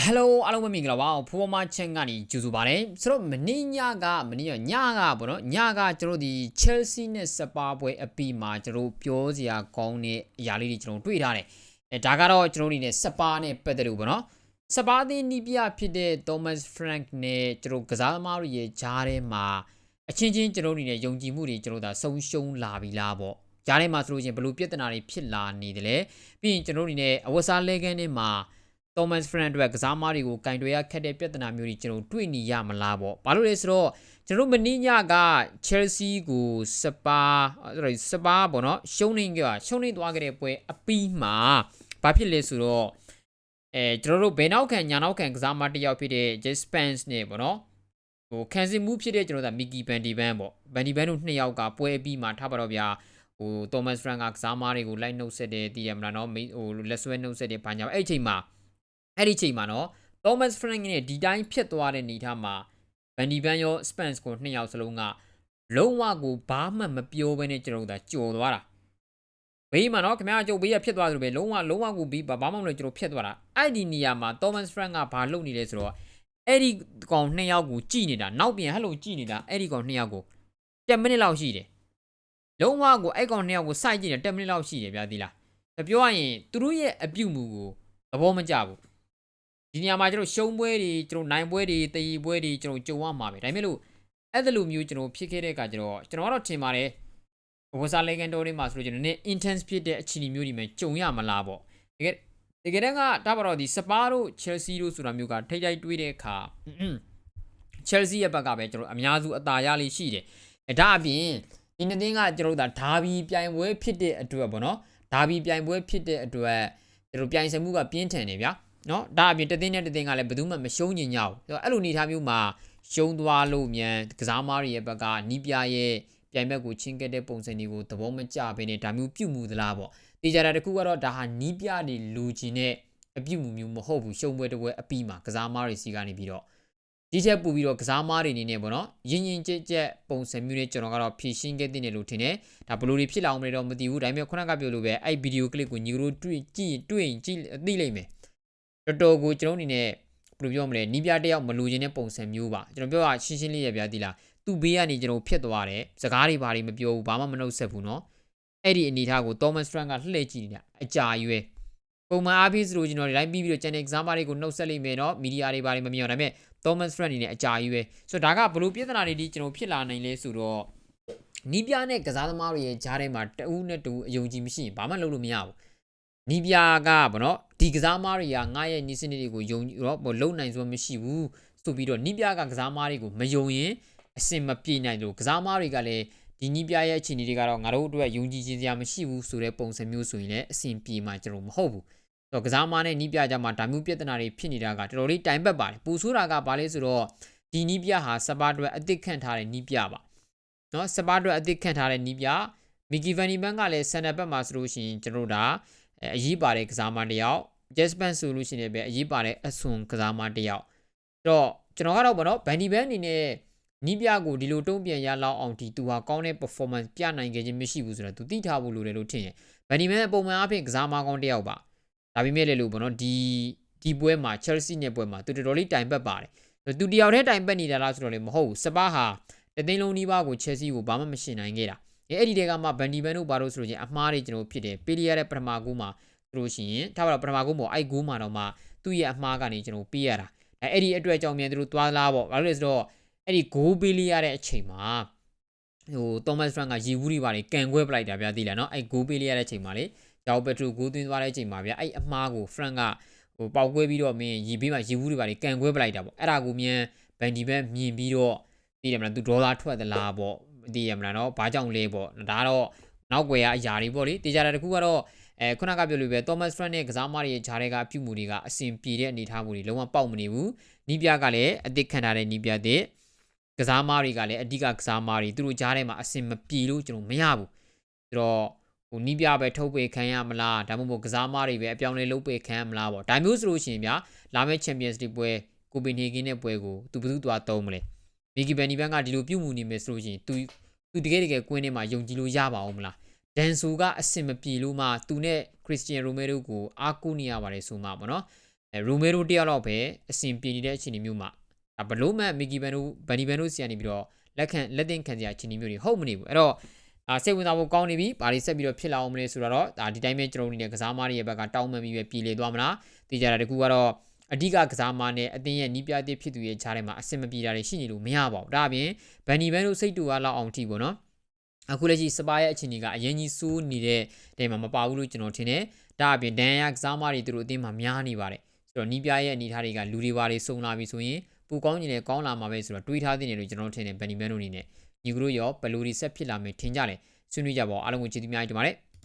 ဟယ်လိုအားလုံးပဲမင်္ဂလာပါဖိုးမချင်းကနေကြိုဆိုပါရစေဆိုတော့မနေ့ညကမနေ့ကညကပေါ့နော်ညကကျွန်တော်ဒီ Chelsea နဲ့စပါပွဲအပီမှာကျွန်တော်ပြောစရာကောင်းတဲ့အရာလေးတွေကျွန်တော်တွေ့ထားတယ်အဲဒါကတော့ကျွန်တော်ဒီနဲ့စပါနဲ့ပတ်သက်လို့ပေါ့နော်စပါသင်းနီးပြဖြစ်တဲ့ Thomas Frank နဲ့ကျွန်တော်ကစားသမားတွေရဲ့ဂျားထဲမှာအချင်းချင်းကျွန်တော်ဒီနဲ့ယုံကြည်မှုတွေကျွန်တော်ဒါဆုံးရှုံးလာပြီလားပေါ့ဂျားထဲမှာဆိုလို့ချင်းဘယ်လိုပြဿနာတွေဖြစ်လာနေတယ်လဲပြီးရင်ကျွန်တော်ဒီနဲ့အဝတ်စားလဲကန်းထဲမှာ Thomas Frank အတွက်ကစားမားတွေကိုကင်တွေရခက်တဲ့ပြဿနာမျိုးတွေကျွန်တော်တွေ့နေရမလားပေါ့ဘာလို့လဲဆိုတော့ကျွန်တော်မင်းညက Chelsea ကိုစပါ sorry စပါပေါ့နော်ရှုံးနေကြရှုံးနေသွားကြတဲ့ပွဲအပီးမှာဘာဖြစ်လဲဆိုတော့အဲကျွန်တော်တို့ဘယ်နောက်ခံညာနောက်ခံကစားမတစ်ယောက်ဖြစ်တဲ့ Jess Spence နဲ့ပေါ့နော်ဟိုခံစစ်မှုဖြစ်တဲ့ကျွန်တော်တို့က Mickey Van de Ven ပေါ့ Van de Ven တို့နှစ်ယောက်ကပွဲအပြီးမှာထားပါတော့ဗျာဟို Thomas Frank ကကစားမားတွေကိုလိုက်နှုတ်ဆက်တယ်တည်ရမလားနော်ဟိုလက်ဆွဲနှုတ်ဆက်တယ်ဘာညာအဲ့အချိန်မှာ အဲ့ဒီချိန်မှာနော် Thomas Frank နဲ့ဒီတိုင်းဖြစ်သွားတဲ့နေထားမှာ Van de Ven ရော Spence ကိုနှစ်ယောက်စလုံးကလုံးဝကိုဘာမှမပြောဘဲနဲ့ကျွန်တော်တို့ဒါကြော်သွားတာဘေးမှာနော်ခင်ဗျားကျုပ်ဘေးကဖြစ်သွားသလိုပဲလုံးဝလုံးဝကိုဘေးဘာမှမလုပ်ကျွန်တော်ဖြစ်သွားတာအဲ့ဒီနေရာမှာ Thomas Frank ကဘာလုပ်နေလဲဆိုတော့အဲ့ဒီကောင်နှစ်ယောက်ကိုကြည်နေတာနောက်ပြန်ဟဲ့လို့ကြည်နေတာအဲ့ဒီကောင်နှစ်ယောက်ကို10မိနစ်လောက်ရှိတယ်လုံးဝကိုအဲ့ကောင်နှစ်ယောက်ကိုစိုက်ကြည့်တယ်10မိနစ်လောက်ရှိတယ်ဗျာဒီလားပြောရရင်သူတို့ရဲ့အပြုတ်မှုကိုသဘောမကျဘူး ဒီနေရာမှာကျွန်တော်ရှုံးပွဲတွေကျွန်တော်နိုင်ပွဲတွေတည်ပွဲတွေကျွန်တော်ကြုံရမှာပဲဒါပေမဲ့လို့အဲ့ဒါလိုမျိုးကျွန်တော်ဖြစ်ခဲ့တဲ့အခါကျတော့ကျွန်တော်ကတော့ထင်ပါတယ်ဝဆာလေကန်တိုတွေမှာဆိုလို့ကျွန်တော်နည်း intense ဖြစ်တဲ့အခြေအနေမျိုးတွေမှာကြုံရမလားပေါ့တကယ်တကယ်တမ်းကဒါပါတော့ဒီစပါတို့ Chelsea တို့ဆိုတာမျိုးကထိတ်ထိတ်တွေးတဲ့အခါ Chelsea ရဲ့ဘက်ကပဲကျွန်တော်အများစုအသာရလေးရှိတယ်အဲဒါအပြင်ဒီနှစ်သင်းကကျွန်တော်တို့ဒါဒါဘီပြိုင်ပွဲဖြစ်တဲ့အတွက်ပေါ့နော်ဒါဘီပြိုင်ပွဲဖြစ်တဲ့အတွက်ကျွန်တော်ပြိုင်ဆိုင်မှုကပြင်းထန်နေဗျာ နော်ဒါအပြင်တသင်းနဲ့တသင်းကလည်းဘယ်သူမှမရှုံးညင်ကြဘူးအဲ့လိုအနေထားမျိုးမှာရှုံးသွားလို့မြန်ကစားမားတွေရဲ့ဘက်ကနီးပြရဲ့ပြိုင်ဘက်ကိုချင်းကက်တဲ့ပုံစံတွေကိုသဘောမကျဘဲနဲ့ဒါမျိုးပြုတ်မှုသလားပေါ့တေချာတာတခုကတော့ဒါဟာနီးပြတွေလူချင်းနဲ့အပြုတ်မှုမျိုးမဟုတ်ဘူးရှုံးပွဲတစ်ပွဲအပြီးမှာကစားမားတွေစီကနေပြီးတော့ဒီချက်ပူပြီးတော့ကစားမားတွေအနေနဲ့ပေါ့နော်ရင်းရင်ကြက်ကြက်ပုံစံမျိုးနဲ့ကျွန်တော်ကတော့ဖြည့်ရှင်းခဲ့တဲ့လို့ထင်တယ်ဒါဘယ်လိုတွေဖြစ်လာအောင်မလဲတော့မသိဘူးဒါပေမဲ့ခုနကပြောလို့ပဲအဲ့ဗီဒီယိုကလစ်ကိုညီတို့တွေ့ကြည့်တွေ့ရင်ကြည့်သိလိမ့်မယ် တော်တော်ကိုကျွန်တော်အနေနဲ့ဘယ်လိုပြောမလဲနီးပြတယောက်မလိုချင်တဲ့ပုံစံမျိုးပါကျွန်တော်ပြောတာရှင်းရှင်းလေးရပြသေးလားသူ့ဘေးကနေကျွန်တော်ဖြစ်သွားတယ်စကားတွေဘာတွေမပြောဘူးဘာမှမနှုတ်ဆက်ဘူးเนาะအဲ့ဒီအနေထားကို Thomas Frank ကလှည့်ကြည့်နေတာအကြာရွယ်ပုံမှန်အားဖြင့်ဆိုလို့ကျွန်တော်ဒီတိုင်းပြီးပြီးတော့ channel exam တွေကိုနှုတ်ဆက်လိမ့်မယ်เนาะမီဒီယာတွေဘာတွေမမြင်အောင်ဒါပေမဲ့ Thomas Frank အနေနဲ့အကြာကြီးပဲဆိုတော့ဒါကဘလို့ပြဿနာတွေဒီကျွန်တော်ဖြစ်လာနိုင်လဲဆိုတော့နီးပြနဲ့ကစားသမားတွေရဲ့ဂျားထဲမှာတဦးနဲ့တူအယုံကြည်မရှိရင်ဘာမှလုပ်လို့မရဘူး နီးပြားကဗောနော်ဒီကစားမားတွေကငါရဲ့ညီစနစ်တွေကိုယုံတော့လုံနိုင်စွမ်းမရှိဘူးဆိုပြီးတော့နီးပြားကကစားမားတွေကိုမယုံရင်အစင်မပြေနိုင်လို့ကစားမားတွေကလည်းဒီနီးပြားရဲ့အခြေအနေတွေကတော့ငါတို့အတွက်ယုံကြည်ခြင်းစရာမရှိဘူးဆိုတဲ့ပုံစံမျိုးဆိုရင်လည်းအစင်ပြေမှာကျွန်တော်မဟုတ်ဘူးတော့ကစားမားနဲ့နီးပြားကြမှာဒါမျိုးပြဿနာတွေဖြစ်နေတာကတော်တော်လေးတိုင်ပတ်ပါတယ်ပူဆိုးတာကဘာလဲဆိုတော့ဒီနီးပြားဟာစပါးအတွက်အသစ်ခန့်ထားတဲ့နီးပြားပါနော်စပါးအတွက်အသစ်ခန့်ထားတဲ့နီးပြားမီဂီဗန်နီဘန်ကလည်းဆန်နဘက်မှာဆိုလို့ရှိရင်ကျွန်တော်တို့ဒါ အရေးပါတဲ့ကစားမတယောက်ဂျက်စပန်ဆိုလို့ရှိရင်ပဲအရေးပါတဲ့အဆွန်ကစားမတယောက်တော့ကျွန်တော်ကတော့ဗောနော်ဗန်ဒီဘန်အနေနဲ့နီးပြကိုဒီလိုတုံးပြန်ရလောက်အောင်ဒီသူဟာကောင်းတဲ့ performance ပြနိုင်ခဲ့ခြင်းမရှိဘူးဆိုတော့သူသိထားဖို့လိုတယ်လို့ထင်ရင်ဗန်ဒီဘန်ပုံမှန်အဖြစ်ကစားမကောင်းတယောက်ပါဒါပေမဲ့လည်းလို့ပေါ့နော်ဒီဒီပွဲမှာ Chelsea နဲ့ပွဲမှာသူတော်တော်လေးတိုင်ပတ်ပါတယ်သူတယောက်တည်းတိုင်ပတ်နေတာလားဆိုတော့လည်းမဟုတ်ဘူးစပါးဟာတသိန်းလုံးနီးပါးကို Chelsea ကိုဘာမှမရှင်နိုင်ခဲ့တာ အဲ့ဒီတဲကမှဘန်ဒီဘန်တို့ဘာလို့ဆိုလို့ချင်းအမှားတွေကျွန်တော်ဖြစ်တယ်ပေးရတဲ့ပထမကူးမှာသူတို့ရှိရင်ထားပါတော့ပထမကူးမို့အဲ့ကူးမှာတော့မှသူ့ရဲ့အမှားကနေကျွန်တော်ပေးရတာအဲ့ဒီအတွက်ကြောင့်မြန်သူတို့သွားလားပေါ့ဘာလို့လဲဆိုတော့အဲ့ဒီဂိုးပေးလိုက်ရတဲ့အချိန်မှာဟို Thomas Frank ကရီဝူးတွေပါလေကန်ခွဲပလိုက်တာဗျာသိလားနော်အဲ့ဂိုးပေးလိုက်ရတဲ့အချိန်မှာလေဂျောက်ပက်ထရိုဂိုးသွင်းသွားတဲ့အချိန်မှာဗျအဲ့အမှားကို Frank ကဟိုပေါက်ကွဲပြီးတော့မင်းရီဘေးမှာရီဝူးတွေပါလေကန်ကွဲပလိုက်တာပေါ့အဲ့ဒါကိုမြန်ဘန်ဒီဘက်မြင်ပြီးတော့သိတယ်မလားသူဒေါ်လာထွက်သလားပေါ့ သိရမလားနော်ဘာကြောင့်လဲပေါ့ဒါတော့နောက်ွယ်ကအရာတွေပေါ့လေတေချာတာတခုကတော့အဲခုနကပြောလို့ပဲ Thomas Frank နဲ့ကစားမတွေရဲ့ဂျားတွေကအပြုမှုတွေကအဆင်ပြေတဲ့အနေအထားမှုတွေလုံးဝပေါက်မနေဘူးနီးပြကလည်းအသစ်ခံထားတဲ့နီးပြတဲ့ကစားမတွေကလည်းအဓိကကစားမတွေသူတို့ဂျားထဲမှာအဆင်မပြေလို့ကျွန်တော်မရဘူးဆိုတော့ဟိုနီးပြပဲထုတ်ပေခံရမလားဒါမှမဟုတ်ကစားမတွေပဲအပြောင်းလဲလုပ်ပေခံရမလားပေါ့ဒါမျိုးဆိုလို့ရှိရင်ဗျာလာမယ့် Champions League ပွဲကိုပင်ဟေဂင်ရဲ့ပွဲကိုသူဘယ်သူသွားသုံးမလဲမီဂီဘန်နီဘန်ကဒီလိုပြုတ်မှုနေမယ်ဆိုလို့ရှိရင်သူ သူတကယ်တကယ်ကွင်းထဲမှာယုံကြည်လို့ရပါအောင်မလားဒန်ဆူကအဆင်မပြေလို့မှသူနဲ့ခရစ္စတီယန်ရိုမဲရိုကိုအားကိုးနေရပါတယ်ဆိုမှပေါ့နော်အဲရူမဲရိုတယောက်တော့ပဲအဆင်ပြေနေတဲ့အခြေအနေမျိုးမှာဒါဘလို့မဲ့မီကီဘန်တို့ဗန်ဒီဘန်တို့ဆီကနေပြီးတော့လက်ခံလက်တင်ခံစရာအခြေအနေမျိုးတွေဟုတ်မနေဘူးအဲ့တော့အာစိတ်ဝင်စားဖို့ကောင်းနေပြီဘာတွေဆက်ပြီးတော့ဖြစ်လာအောင်မလဲဆိုတော့ဒါဒီတိုင်းပဲကျွန်တော်တို့နေတဲ့ကစားမားတွေရဲ့ဘက်ကတောင်းပန်ပြီးပဲပြည်လေသွားမလားသိကြတာတကူကတော့ အဓိကကစားမားနဲ့အသင်းရဲ့နီးပြတဲ့ဖြစ်သူရဲ့ခြားထဲမှာအဆင်မပြေတာတွေရှိနေလို့မရပါဘူးဒါအပြင်ဗန်ဒီဘန်တို့စိတ်တူအားလောက်အောင်ထိပေါ့နော်အခုလက်ရှိစပါရဲ့အခြေအနေကအရင်ကြီးစိုးနေတဲ့တဲမှာမပါဘူးလို့ကျွန်တော်ထင်တယ်ဒါအပြင်ဒန်ယာကစားမားတွေသူတို့အသင်းမှာများနေပါတယ်ဆိုတော့နီးပြရဲ့အနေအထားတွေကလူတွေပါတွေစုံလာပြီဆိုရင်ပူကောင်းကျင်လည်းကောင်းလာမှာပဲဆိုတော့တွေးထားသင့်တယ်လို့ကျွန်တော်ထင်တယ်ဗန်ဒီဘန်တို့အနေနဲ့ညီကတို့ရောဘယ်လိုဒီဆက်ဖြစ်လာမယ်ထင်ကြတယ်ဆွေးနွေးကြပါဦးအားလုံးကိုကျေးဇူးများတင်ပါတယ်